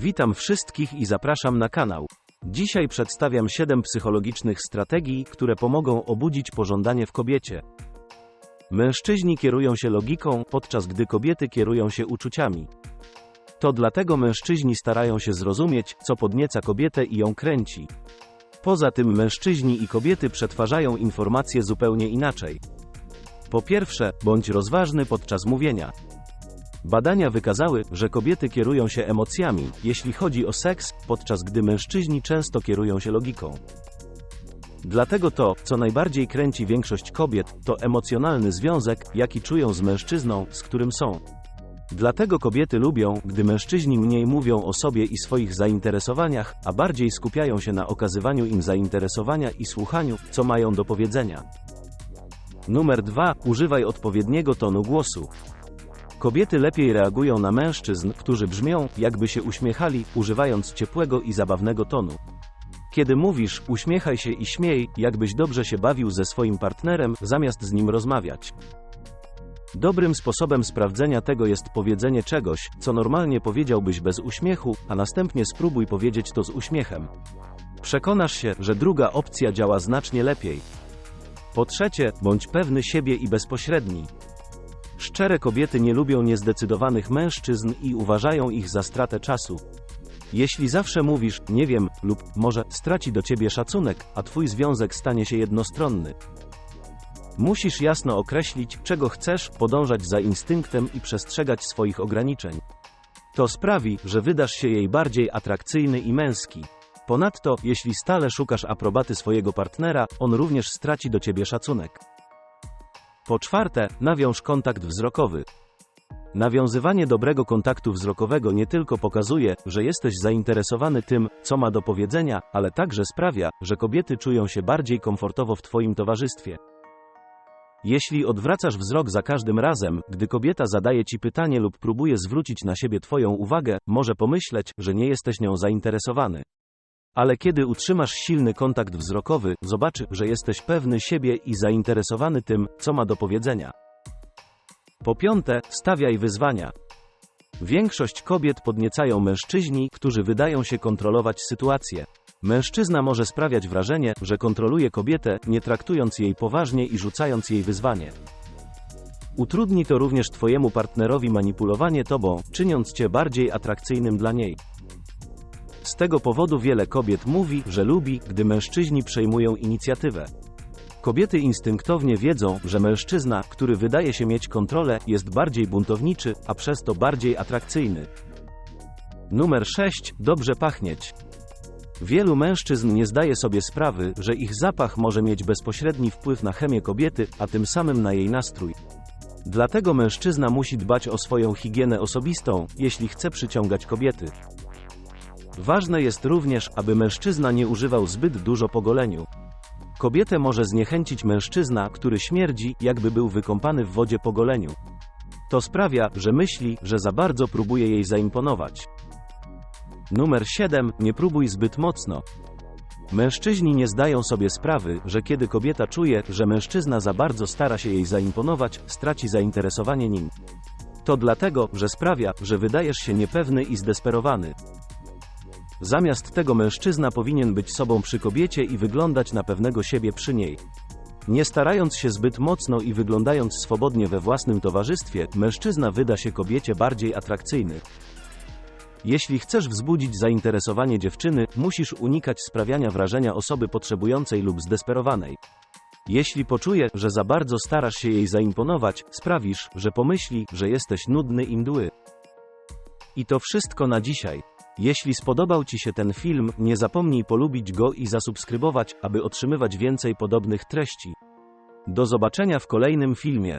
Witam wszystkich i zapraszam na kanał. Dzisiaj przedstawiam 7 psychologicznych strategii, które pomogą obudzić pożądanie w kobiecie. Mężczyźni kierują się logiką, podczas gdy kobiety kierują się uczuciami. To dlatego mężczyźni starają się zrozumieć, co podnieca kobietę i ją kręci. Poza tym mężczyźni i kobiety przetwarzają informacje zupełnie inaczej. Po pierwsze, bądź rozważny podczas mówienia. Badania wykazały, że kobiety kierują się emocjami, jeśli chodzi o seks, podczas gdy mężczyźni często kierują się logiką. Dlatego to, co najbardziej kręci większość kobiet, to emocjonalny związek, jaki czują z mężczyzną, z którym są. Dlatego kobiety lubią, gdy mężczyźni mniej mówią o sobie i swoich zainteresowaniach, a bardziej skupiają się na okazywaniu im zainteresowania i słuchaniu, co mają do powiedzenia. Numer 2. Używaj odpowiedniego tonu głosu. Kobiety lepiej reagują na mężczyzn, którzy brzmią, jakby się uśmiechali, używając ciepłego i zabawnego tonu. Kiedy mówisz, uśmiechaj się i śmiej, jakbyś dobrze się bawił ze swoim partnerem, zamiast z nim rozmawiać. Dobrym sposobem sprawdzenia tego jest powiedzenie czegoś, co normalnie powiedziałbyś bez uśmiechu, a następnie spróbuj powiedzieć to z uśmiechem. Przekonasz się, że druga opcja działa znacznie lepiej. Po trzecie, bądź pewny siebie i bezpośredni. Szczere kobiety nie lubią niezdecydowanych mężczyzn i uważają ich za stratę czasu. Jeśli zawsze mówisz, nie wiem, lub może straci do ciebie szacunek, a twój związek stanie się jednostronny. Musisz jasno określić, czego chcesz, podążać za instynktem i przestrzegać swoich ograniczeń. To sprawi, że wydasz się jej bardziej atrakcyjny i męski. Ponadto, jeśli stale szukasz aprobaty swojego partnera, on również straci do ciebie szacunek. Po czwarte, nawiąż kontakt wzrokowy. Nawiązywanie dobrego kontaktu wzrokowego nie tylko pokazuje, że jesteś zainteresowany tym, co ma do powiedzenia, ale także sprawia, że kobiety czują się bardziej komfortowo w Twoim towarzystwie. Jeśli odwracasz wzrok za każdym razem, gdy kobieta zadaje Ci pytanie lub próbuje zwrócić na siebie Twoją uwagę, może pomyśleć, że nie jesteś nią zainteresowany. Ale kiedy utrzymasz silny kontakt wzrokowy, zobaczy, że jesteś pewny siebie i zainteresowany tym, co ma do powiedzenia. Po piąte, stawiaj wyzwania. Większość kobiet podniecają mężczyźni, którzy wydają się kontrolować sytuację. Mężczyzna może sprawiać wrażenie, że kontroluje kobietę, nie traktując jej poważnie i rzucając jej wyzwanie. Utrudni to również Twojemu partnerowi manipulowanie Tobą, czyniąc Cię bardziej atrakcyjnym dla niej. Z tego powodu wiele kobiet mówi, że lubi, gdy mężczyźni przejmują inicjatywę. Kobiety instynktownie wiedzą, że mężczyzna, który wydaje się mieć kontrolę, jest bardziej buntowniczy, a przez to bardziej atrakcyjny. Numer 6. Dobrze pachnieć. Wielu mężczyzn nie zdaje sobie sprawy, że ich zapach może mieć bezpośredni wpływ na chemię kobiety, a tym samym na jej nastrój. Dlatego mężczyzna musi dbać o swoją higienę osobistą, jeśli chce przyciągać kobiety. Ważne jest również, aby mężczyzna nie używał zbyt dużo po goleniu. Kobietę może zniechęcić mężczyzna, który śmierdzi, jakby był wykąpany w wodzie po goleniu. To sprawia, że myśli, że za bardzo próbuje jej zaimponować. Numer 7. Nie próbuj zbyt mocno. Mężczyźni nie zdają sobie sprawy, że kiedy kobieta czuje, że mężczyzna za bardzo stara się jej zaimponować, straci zainteresowanie nim. To dlatego, że sprawia, że wydajesz się niepewny i zdesperowany. Zamiast tego mężczyzna powinien być sobą przy kobiecie i wyglądać na pewnego siebie przy niej. Nie starając się zbyt mocno i wyglądając swobodnie we własnym towarzystwie, mężczyzna wyda się kobiecie bardziej atrakcyjny. Jeśli chcesz wzbudzić zainteresowanie dziewczyny, musisz unikać sprawiania wrażenia osoby potrzebującej lub zdesperowanej. Jeśli poczuje, że za bardzo starasz się jej zaimponować, sprawisz, że pomyśli, że jesteś nudny i mdły. I to wszystko na dzisiaj. Jeśli spodobał Ci się ten film, nie zapomnij polubić go i zasubskrybować, aby otrzymywać więcej podobnych treści. Do zobaczenia w kolejnym filmie.